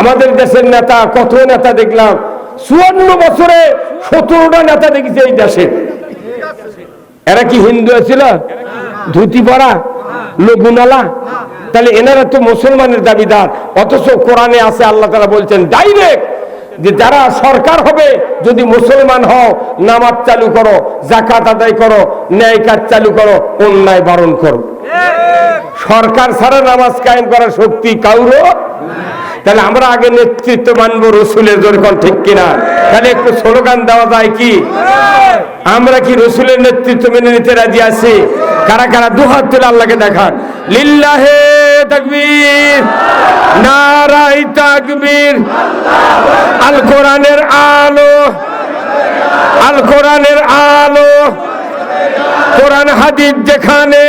আমাদের দেশের নেতা কত নেতা দেখলাম? চুয়ান্ন বছরে সতেরোটা নেতা দেখেছে এই দেশে। এরা কি হিন্দু ছিল ধুতি পরা লঘুনালা? তাহলে এনারা তো মুসলমানের দাবিদার। অথচ কোরআনে আছে আল্লাহ তারা বলছেন ডাইরেক্ট যে যারা সরকার হবে যদি মুসলমান হও নামাজ চালু করো জাকাত আদায় করো ন্যায় কাজ চালু করো অন্যায় বারণ করো। সরকার ছাড়া নামাজ কায়েম করার শক্তি কাউরও তাহলে আমরা আগে নেতৃত্ব মানবো রসুলের যেরকম ঠিক কিনা? তাহলে একটু স্লোগান দেওয়া যায় কি? আমরা কি রসুলের নেতৃত্ব মেনে নিতে রাজি আছি? কারা কারা? দুহাত তুলে আল্লাহকে দেখান। লিল্লাহে আল আলো আল আলো যেখানে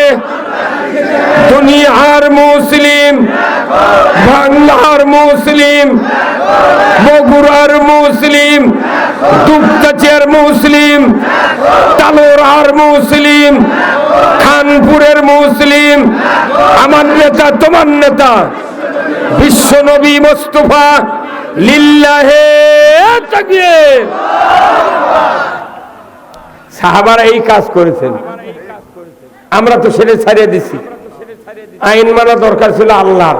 দুনিয়ার মুসলিম বাংলার মুসলিম, বগুড়ার মুসলিম, দুপচাচিয়ার মুসলিম তালোরার মুসলিম, খানপুরের মুসলিম, আমার নেতা, তোমার নেতা, বিশ্ব নবী মোস্তফা লিল্লাহে সাহাবারা এই কাজ করেছেন। আমরা তো সেটা ছাড়িয়ে দিছি। আইন মানা দরকার ছিল আল্লাহর।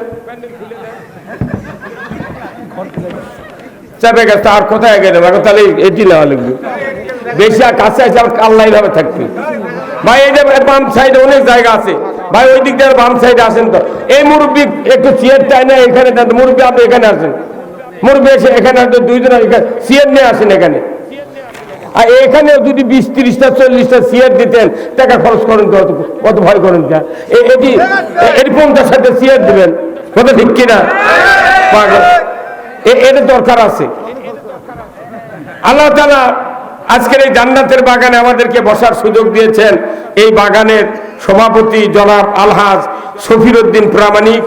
চাপে গেছে, আর কোথায় গেলে? তাহলে এটি নেওয়া লাগবে বেশি আর কাছে আছে আবার কাল্লাই ভাবে থাকবে। ভাই, এই যে বাম সাইডে অনেক জায়গা আছে। ভাই, ওই দিক দিয়ে বাম সাইডে আসেন তো। এই মুরব্বী একটু চেয়ার চাই না এখানে মুরব্বী আপনি এখানে আসেন। মুরব্বী এসে এখানে আসেন দুইজন চেয়ার নিয়ে আসেন এখানে। আর এখানে যদি বিশ, তিরিশটা, চল্লিশটা চেয়ার দিতেন, টাকা খরচ করেন তো কত ভয় করেন যা এটি এটি পঞ্চাশ সাথে চেয়ার দিবেন। কথা ঠিক কিনা? পাগল। এর দরকার আছে। আল্লাহ তালা আজকের এই জান্নাতের বাগানে আমাদেরকে বসার সুযোগ দিয়েছেন। এই বাগানের সভাপতি জনাব আলহাজ সফির উদ্দিন প্রামাণিক।